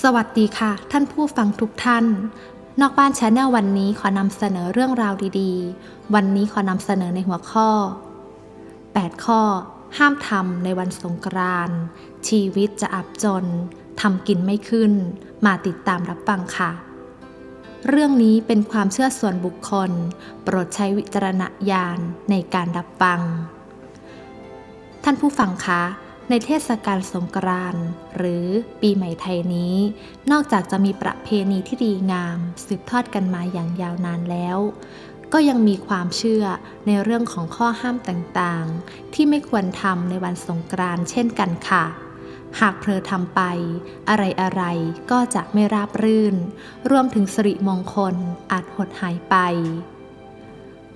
สวัสดีค่ะ ท่านผู้ฟังทุกท่าน นอกบ้านชาแนลวันนี้ขอนำเสนอเรื่องราวดีๆ วันนี้ขอนำเสนอในหัวข้อ 8 ข้อ ห้ามทำในวันสงกรานต์ชีวิตจะอับจนทำกินไม่ขึ้น มาติดตามรับฟังค่ะ เรื่องนี้เป็นความเชื่อส่วนบุคคล โปรดใช้วิจารณญาณในการรับฟัง ท่านผู้ฟังคะ ในเทศกาลสงกรานต์หรือปีใหม่ไทยนี้ นอกจากจะมีประเพณีที่ดีงาม สืบทอดกันมาอย่างยาวนานแล้ว ก็ยังมีความเชื่อในเรื่องของข้อห้ามต่างๆ ที่ไม่ควรทำในวันสงกรานต์เช่นกันค่ะหากเพลอทำไป อะไรๆ ก็จะไม่ราบรื่น รวมถึงสิริมงคลอาจหดหายไป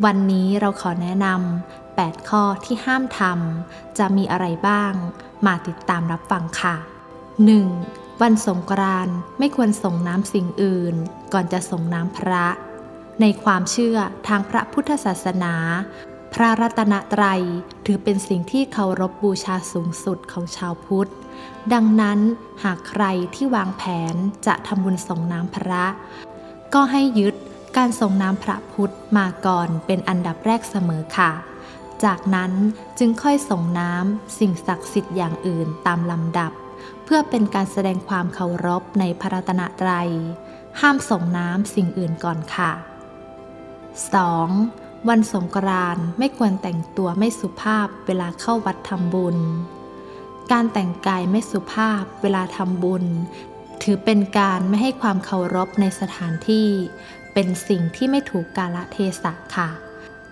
วันนี้เราขอแนะนำ 8 ข้อที่ห้ามทำจะมีอะไรบ้าง มาติดตามรับฟังค่ะ 1. วันสงกรานต์ไม่ควรส่งน้ำสิ่งอื่น ก่อนจะส่งน้ำพระ ในความเชื่อทางพระพุทธศาสนา พระรัตนตรัยถือเป็นสิ่งที่เคารพบูชาสูงสุดของชาวพุทธ ดังนั้นหากใครที่วางแผนจะทำบุญส่งน้ำพระ ก็ให้ยึดการส่งน้ำพระพุทธมาก่อนเป็นอันดับแรกเสมอค่ะ จากนั้นจึงค่อยส่งน้ำสิ่งศักดิ์สิทธิ์อย่างอื่นตามลำดับ เพื่อเป็นการแสดงความเคารพในพระรัตนตรัย ห้ามส่งน้ำสิ่งอื่นก่อนค่ะ 2. วันสงกรานต์ไม่ควรแต่งตัวไม่สุภาพเวลาเข้าวัดทำบุญ การแต่งกายไม่สุภาพเวลาทำบุญ ถือเป็นการไม่ให้ความเคารพในสถานที่ เป็นสิ่งที่ไม่ถูกกาลเทศะค่ะ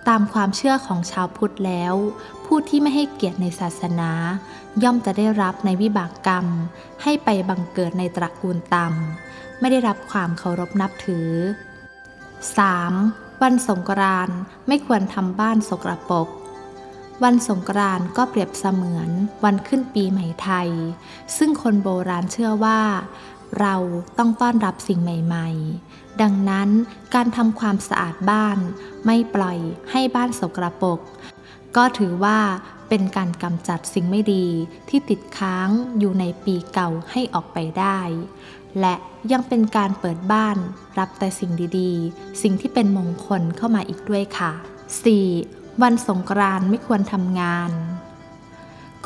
ตามความเชื่อของชาวพุทธแล้ว ผู้ที่ไม่ให้เกียรติในศาสนา ย่อมจะได้รับในวิบากกรรม ให้ไปบังเกิดในตระกูลต่ำไม่ได้รับความเคารพนับถือ 3. วันสงกรานต์ไม่ควรทำบ้านสกรปรกวันสงกรานต์ก็เปรียบเสมือนวันขึ้นปีใหม่ไทย ซึ่งคนโบราณเชื่อว่า เราต้องต้อนรับสิ่งใหม่ ๆ ดังนั้นการทำความสะอาดบ้าน ไม่ปล่อยให้บ้านสกรปรกก็ถือว่าเป็นการกำจัดสิ่งไม่ดีที่ติดค้างอยู่ในปีเก่าให้ออกไปได้ และยังเป็นการเปิดบ้านรับแต่สิ่งดีๆ สิ่งที่เป็นมงคลเข้ามาอีกด้วยค่ะ 4. วันสงกรานต์ไม่ควรทำงาน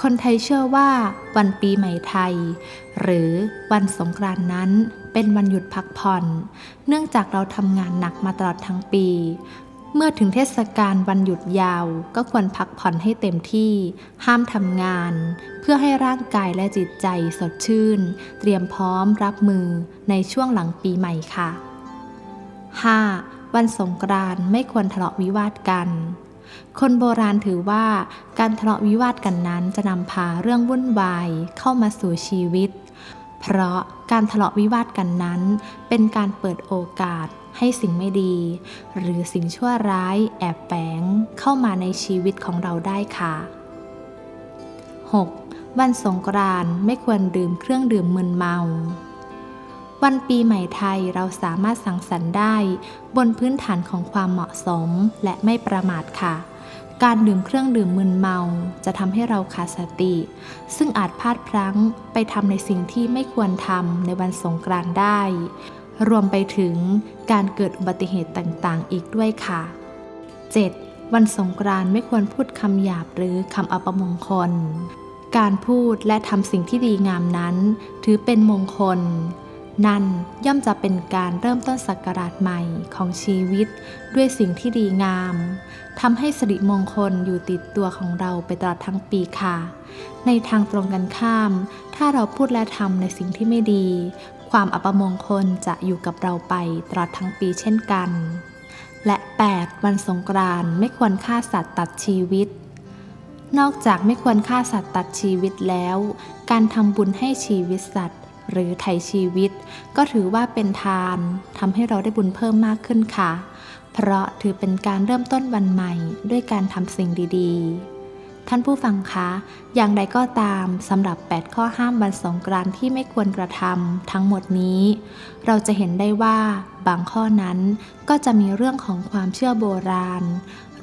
คนไทยเชื่อว่าวันปีใหม่ไทย หรือวันสงกรานต์นั้น เป็นวันหยุดพักผ่อน เนื่องจากเราทำงานหนักมาตลอดทั้งปี เมื่อถึงเทศกาลวันหยุดยาวก็ควรพักผ่อนให้เต็มที่ ห้ามทำงาน เพื่อให้ร่างกายและจิตใจสดชื่น เตรียมพร้อมรับมือในช่วงหลังปีใหม่ค่ะ 5. วันสงกรานต์ไม่ควรทะเลาะวิวาทกัน คนโบราณถือว่าการทะเลาะวิวาทกันนั้นจะนำพาเรื่องวุ่นวายเข้ามาสู่ชีวิต เพราะการทะเลาะวิวาทกันนั้น เป็นการเปิดโอกาสให้สิ่งไม่ดี หรือสิ่งชั่วร้ายแอบแฝงเข้ามาในชีวิตของเราได้ค่ะ 6. วันสงกรานต์ไม่ควรดื่มเครื่องดื่มมึนเมา วันปีใหม่ไทยเราสามารถสังสรรค์ได้ บนพื้นฐานของความเหมาะสมและไม่ประมาทค่ะ การดื่มเครื่องดื่มมึนเมาจะทำให้เราขาดสติ ซึ่งอาจพลาดพลั้งไปทำในสิ่งที่ไม่ควรทำในวันสงกรานต์ได้ รวมไปถึงการเกิดอุบัติเหตุต่างๆ อีกด้วยค่ะ 7. วันสงกรานต์ไม่ควรพูดคำหยาบหรือคำอัปมงคล การพูดและทำสิ่งที่ดีงามนั้น ถือเป็นมงคล นั่นย่อมจะเป็นการเริ่มต้นศักราชใหม่ของชีวิต ด้วยสิ่งที่ดีงามทำให้สิริมงคลอยู่ติดตัวของเราไปตลอดทั้งปีค่ะ ในทางตรงกันข้าม ถ้าเราพูดและทำในสิ่งที่ไม่ดี ความอัปมงคลจะอยู่กับเราไปตลอดทั้งปีเช่นกัน และ 8 วันสงกรานต์ไม่ควรฆ่าสัตว์ตัดชีวิตนอกจากไม่ควรฆ่าสัตว์ตัดชีวิตแล้ว การทำบุญให้ชีวิตสัตว์ หรือไถ่ชีวิต ก็ถือว่าเป็นทานทำให้เราได้บุญเพิ่มมากขึ้นค่ะ เพราะถือเป็นการเริ่มต้นวันใหม่ด้วยการทำสิ่งดีๆ ท่านผู้ฟังคะ อย่างใดก็ตามสำหรับ 8 ข้อห้ามวันสงกรานต์ที่ไม่ควรกระทำทั้งหมดนี้ เราจะเห็นได้ว่าบางข้อนั้นก็จะมีเรื่องของความเชื่อโบราณ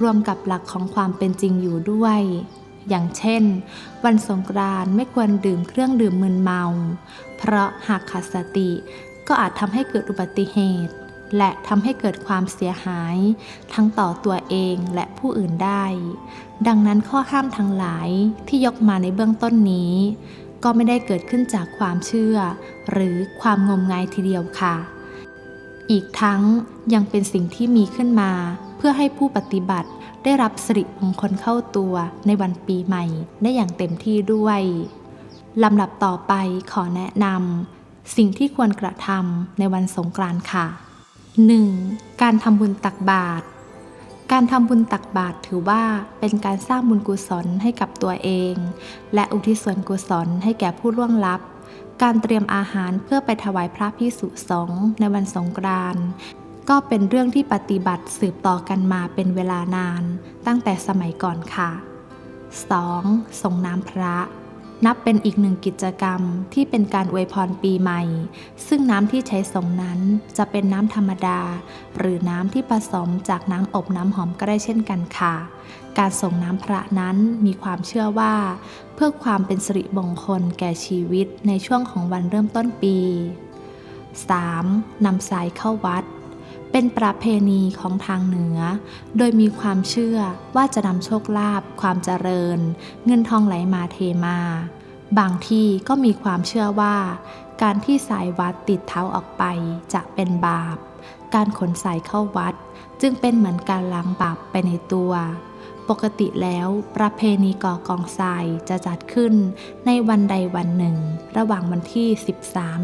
รวมกับหลักของความเป็นจริงอยู่ด้วยอย่างเช่น วันสงกรานต์ไม่ควรดื่มเครื่องดื่มมึนเมา เพราะหากขาดสติ ก็อาจทำให้เกิดอุบัติเหตุ และทำให้เกิดความเสียหาย ทั้งต่อตัวเองและผู้อื่นได้ ดังนั้นข้อห้ามทั้งหลายที่ยกมาในเบื้องต้นนี้ ก็ไม่ได้เกิดขึ้นจากความเชื่อ หรือความงมงายทีเดียวค่ะ อีกทั้งยังเป็นสิ่งที่มีขึ้นมา เพื่อให้ผู้ปฏิบัติได้รับสิริมงคลเข้าตัวในวันปีใหม่ได้อย่างเต็มที่ด้วย ลำดับต่อไปขอแนะนำสิ่งที่ควรกระทำในวันสงกรานต์ค่ะ 1. การทำบุญตักบาตร การทำบุญตักบาตรถือว่าเป็นการสร้างบุญกุศลให้กับตัวเอง และอุทิศส่วนกุศลให้แก่ผู้ล่วงลับ การเตรียมอาหารเพื่อไปถวายพระพิสุสงฆ์ในวันสงกรานต์ก็เป็นเรื่องที่ปฏิบัติสืบต่อกันมาเป็นเวลานาน ตั้งแต่สมัยก่อนค่ะ 2. ส่งน้ำพระ นับเป็นอีกหนึ่งกิจกรรมที่เป็นการอวยพรปีใหม่ ซึ่งน้ำที่ใช้ส่งนั้นจะเป็นน้ำธรรมดา หรือน้ำที่ผสมจากน้ำอบน้ำหอมก็ได้เช่นกันค่ะ การส่งน้ำพระนั้นมีความเชื่อว่า เพื่อความเป็นสิริมงคลแก่ชีวิตในช่วงของวันเริ่มต้นปี 3. นำสายเข้าวัด เป็นประเพณีของทางเหนือ โดยมีความเชื่อว่าจะนำโชคลาภความเจริญ เงินทองไหลมาเทมา บางที่ก็มีความเชื่อว่า การที่สายวัดติดเท้าออกไปจะเป็นบาป การขนสายเข้าวัด จึงเป็นเหมือนการล้างบาปไปในตัวปกติแล้วประเพณีก่อกองทรายจะจัดขึ้นในวันใดวันหนึ่ง ระหว่างวันที่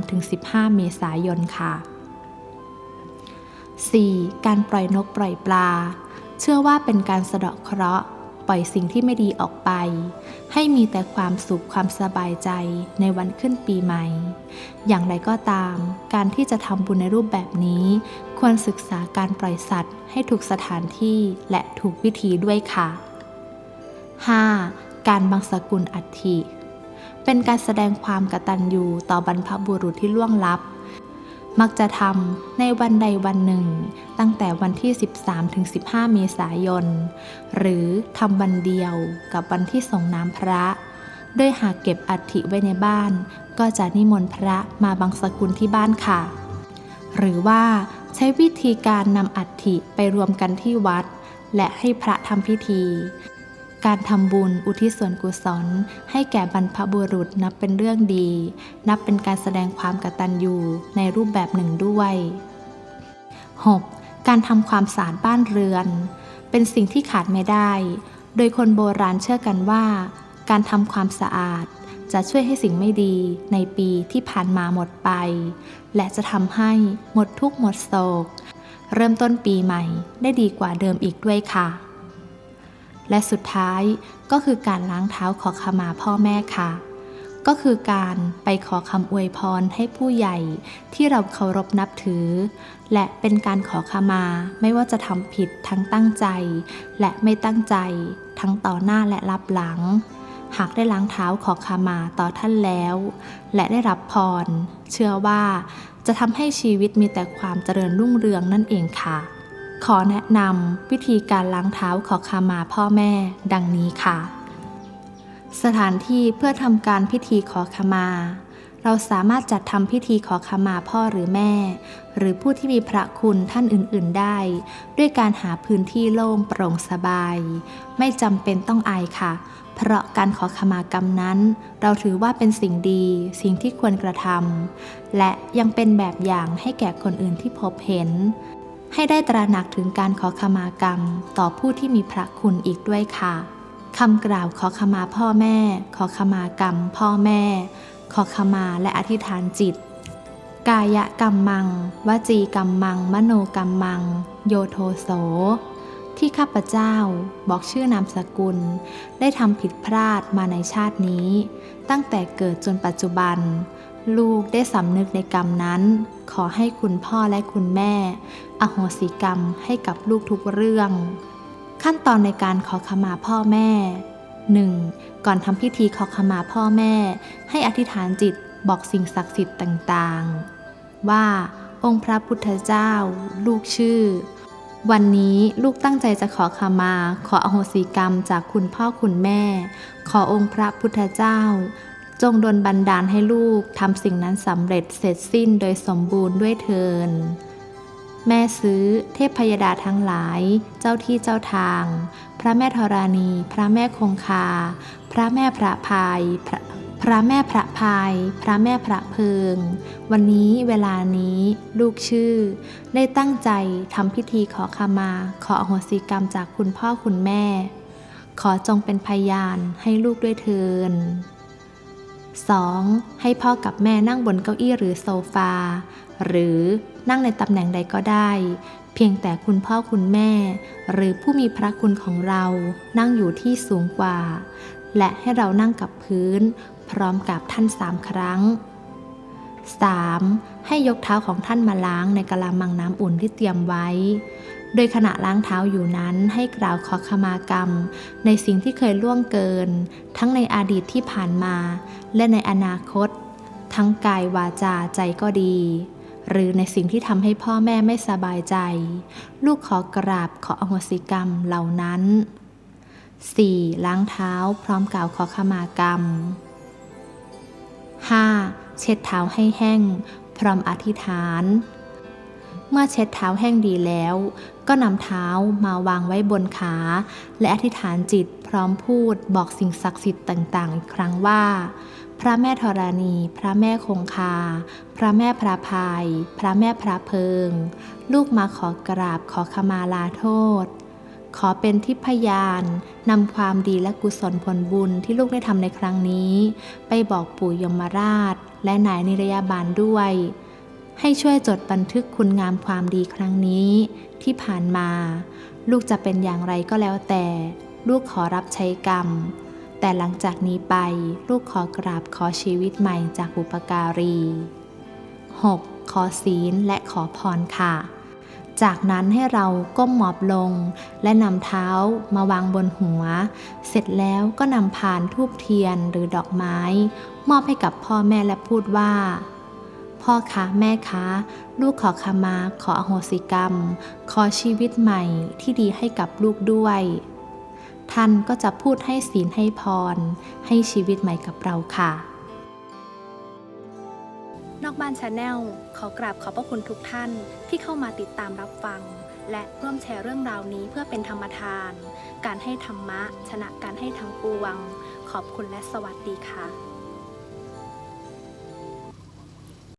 13-15 เมษายนค่ะ 4. การปล่อยนกปล่อยปลา เชื่อว่าเป็นการสะเดาะเคราะห์ ปล่อยสิ่งที่ไม่ดีออกไป ให้มีแต่ความสุขความสบายใจในวันขึ้นปีใหม่ อย่างไรก็ตาม การที่จะทำบุญในรูปแบบนี้ ควรศึกษาการปล่อยสัตว์ ให้ถูกสถานที่และถูกวิธีด้วยค่ะ 5. การบังสกุลอัฐิเป็นการแสดงความกตัญญูต่อบรรพบุรุษที่ล่วงลับ มักจะทำในวันใดวันหนึ่ง ตั้งแต่วันที่ 13-15 เมษายน หรือทำวันเดียวกับวันที่ส่งน้ำพระ โดยหากเก็บอัฐิไว้ในบ้าน ก็จะนิมนต์พระมาบังสกุลที่บ้านค่ะ หรือว่าใช้วิธีการนำอัฐิไปรวมกันที่วัด และให้พระทำพิธี การทำบุญอุทิศส่วนกุศล ให้แก่บรรพบุรุษนับเป็นเรื่องดี นับเป็นการแสดงความกตัญญูในรูปแบบหนึ่งด้วย 6. การทำความสะอาดบ้านเรือน เป็นสิ่งที่ขาดไม่ได้ โดยคนโบราณเชื่อกันว่า การทำความสะอาดจะช่วยให้สิ่งไม่ดีในปีที่ผ่านมาหมดไป และจะทำให้หมดทุกข์หมดโศก เริ่มต้นปีใหม่ได้ดีกว่าเดิมอีกด้วยค่ะ และสุดท้ายก็คือการล้างเท้าขอขมาพ่อแม่ค่ะ ก็คือการไปขอคำอวยพรให้ผู้ใหญ่ที่เราเคารพนับถือ และเป็นการขอขมาไม่ว่าจะทำผิดทั้งตั้งใจ และไม่ตั้งใจ ทั้งต่อหน้าและรับหลัง หากได้ล้างเท้าขอขมาต่อท่านแล้ว และได้รับพร เชื่อว่าจะทำให้ชีวิตมีแต่ความเจริญรุ่งเรืองนั่นเองค่ะ ขอแนะนำวิธีการล้างเท้าขอขมาพ่อแม่ ดังนี้ค่ะ สถานที่เพื่อทำการพิธีขอขมา เราสามารถจัดทำพิธีขอขมาพ่อหรือแม่ หรือผู้ที่มีพระคุณท่านอื่น ๆได้ ด้วยการหาพื้นที่โล่งโปร่งสบาย ไม่จำเป็นต้องอายค่ะ เพราะการขอขมากรรมนั้น เราถือว่าเป็นสิ่งดี สิ่งที่ควรกระทำและยังเป็นแบบอย่างให้แก่คนอื่นที่พบเห็น ให้ได้ตระหนักถึงการขอขมากรรม ต่อผู้ที่มีพระคุณอีกด้วยค่ะคำกล่าวขอขมาพ่อแม่ ขอขมากรรม พ่อแม่ ขอขมาและอธิษฐานจิต กายกรรมมัง วจีกรรมมัง มโนกรรมมัง โยโทโส ที่ข้าพเจ้าบอกชื่อนามสกุล ได้ทำผิดพลาดมาในชาตินี้ ตั้งแต่เกิดจนปัจจุบัน ลูกได้สำนึกในกรรมนั้น ขอให้คุณพ่อและคุณแม่ อโหสิกรรมให้กับลูกทุกเรื่อง ขั้นตอนในการขอขมาพ่อแม่ 1. ก่อนทำพิธีขอขมาพ่อแม่ ให้อธิษฐานจิตบอกสิ่งศักดิ์สิทธิ์ต่างๆ ว่าองค์พระพุทธเจ้า ลูกชื่อ วันนี้ลูกตั้งใจจะขอขมา ขออโหสิกรรมจากคุณพ่อคุณแม่ ขอองค์พระพุทธเจ้า จงดลบันดาลให้ลูกทำสิ่งนั้นสำเร็จเสร็จสิ้นโดยสมบูรณ์ด้วยเทิน แม่ซื้อ เทพพยดาทั้งหลาย เจ้าที่เจ้าทาง พระแม่ธรณี พระแม่คงคา พระแม่พระพายพระพระแม่พระพาย พระแม่พระเพิง วันนี้เวลานี้ลูกชื่อ ได้ตั้งใจทำพิธีขอขมา ขออโหสิกรรมจากคุณพ่อคุณแม่ ขอจงเป็นพยานให้ลูกด้วยเทิน 2. ให้พ่อกับแม่นั่งบนเก้าอี้หรือโซฟา หรือนั่งในตำแหน่งใดก็ได้ เพียงแต่คุณพ่อคุณแม่ หรือผู้มีพระคุณของเรานั่งอยู่ที่สูงกว่า และให้เรานั่งกับพื้น พร้อมกับท่านสามครั้ง 3. ให้ยกเท้าของท่านมาล้างในกะละมังน้ำอุ่นที่เตรียมไว้ โดยขณะล้างเท้าอยู่นั้นให้กล่าวขอขมากรรม ในสิ่งที่เคยล่วงเกิน ทั้งในอดีตที่ผ่านมา และในอนาคต ทั้งกายวาจาใจก็ดี หรือในสิ่งที่ทำให้พ่อแม่ไม่สบายใจ ลูกขอกราบขออโหสิกรรมเหล่านั้น 4. ล้างเท้าพร้อมกล่าวขอขมากรรม 5. เช็ดเท้าให้แห้ง พร้อมอธิษฐาน เมื่อเช็ดเท้าแห้งดีแล้ว ก็นำเท้ามาวางไว้บนขา และอธิษฐานจิตพร้อมพูดบอกสิ่งศักดิ์สิทธิ์ต่างๆ อีกครั้งว่า พระแม่ธรณี พระแม่คงคา พระแม่พระพาย พระแม่พระเพิง ลูกมาขอกราบขอขมาลาโทษ ขอเป็นทิพยานนำความดีและกุศลผลบุญที่ลูกได้ทำในครั้งนี้ ไปบอกปู่ยมราช และนายนิรยาบาลด้วย ให้ช่วยจดบันทึกคุณงามความดีครั้งนี้ ที่ผ่านมา ลูกจะเป็นอย่างไรก็แล้วแต่ ลูกขอรับใช้กรรม แต่หลังจากนี้ไปลูกขอกราบขอชีวิตใหม่จากบุปการี 6. ขอศีลและขอพรค่ะ จากนั้นให้เราก้มหมอบลง และนำเท้ามาวางบนหัว เสร็จแล้วก็นำพานทูบเทียนหรือดอกไม้ มอบให้กับพ่อแม่และพูดว่า พ่อคะแม่คะ ลูกขอขมา ขออโหสิกรรม ขอชีวิตใหม่ที่ดีให้กับลูกด้วย ท่านก็จะพูดให้ศีลให้พร ให้ชีวิตใหม่กับเราค่ะ นอกบ้านชาแนลขอกราบขอบพระคุณทุกท่านที่เข้ามาติดตามรับฟัง และร่วมแชร์เรื่องราวนี้เพื่อเป็นธรรมทาน การให้ธรรมะ ชนะการให้ทั้งปวง ขอบคุณและสวัสดีค่ะ